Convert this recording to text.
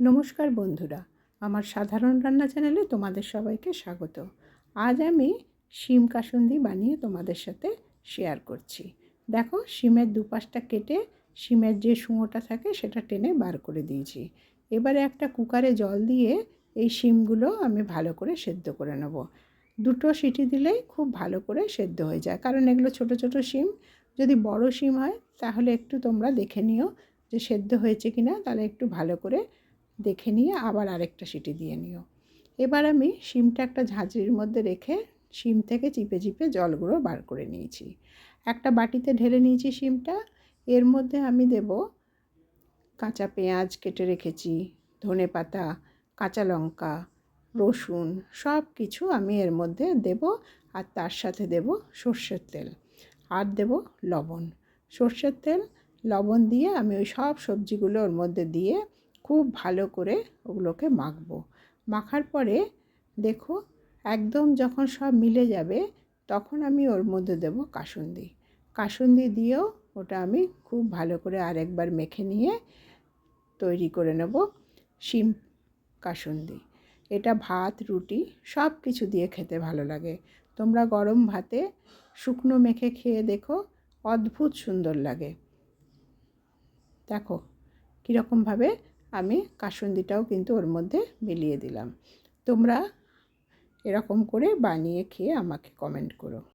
নমস্কার বন্ধুরা, আমার সাধারণ রান্না চ্যানেলে তোমাদের সবাইকে স্বাগত। আজ আমি শিম কাসুন্দি বানিয়ে তোমাদের সাথে শেয়ার করছি। দেখো, শিমের দুপাশটা কেটে শিমের যে শুঁয়োটা থাকে সেটা টেনে বার করে দিয়েছি। এবারে একটা কুকারে জল দিয়ে এই শিমগুলো আমি ভালো করে সেদ্ধ করে নেব। দুটো সিটি দিলেই খুব ভালো করে সেদ্ধ হয়ে যায়। কারণ এগুলো ছোট ছোট শিম, যদি বড় শিম হয়, তাহলে একটু তোমরা দেখে নিও যে সেদ্ধ হয়েছে কি না তাহলে একটু ভালো করে দেখে নিয়ে আবার আরেকটা সিটি দিয়ে নিও। এবার আমি শিমটা একটা ঝাঁঝরির মধ্যে রেখে শিম থেকে চিপে চিপে জলগুলো বার করে নিয়েছি। একটা বাটিতে ঢেলে নিয়েছি শিমটা। এর মধ্যে আমি দেব কাঁচা পেঁয়াজ কেটে রেখেছি, ধনে পাতা, কাঁচা লঙ্কা, রসুন সব কিছু আমি এর মধ্যে দেব আর তার সাথে দেব সর্ষের তেল। আর দেব লবণ। সর্ষের তেল, লবণ দিয়ে আমি ওই সব সবজিগুলো ওর মধ্যে দিয়ে খুব ভালো করে ওগুলোকে মাখবো। মাখার পরে দেখো একদম যখন সব মিলে যাবে তখন আমি ওর মধ্যে দেব কাসুন্দি। কাসুন্দি দিয়েও ওটা আমি খুব ভালো করে আরেকবার মেখে নিয়ে তৈরি করে নেব শিম কাসুন্দি। এটা ভাত, রুটি সব কিছু দিয়ে খেতে ভালো লাগে। তোমরা গরম ভাতে শুকনো মেখে খেয়ে দেখো অদ্ভুত সুন্দর লাগে। দেখো কীরকমভাবে আমি কাসুন্দিটাও কিন্তু ওর মধ্যে মিলিয়ে দিলাম। তোমরা এরকম করে বানিয়ে খেয়ে আমাকে কমেন্ট করো।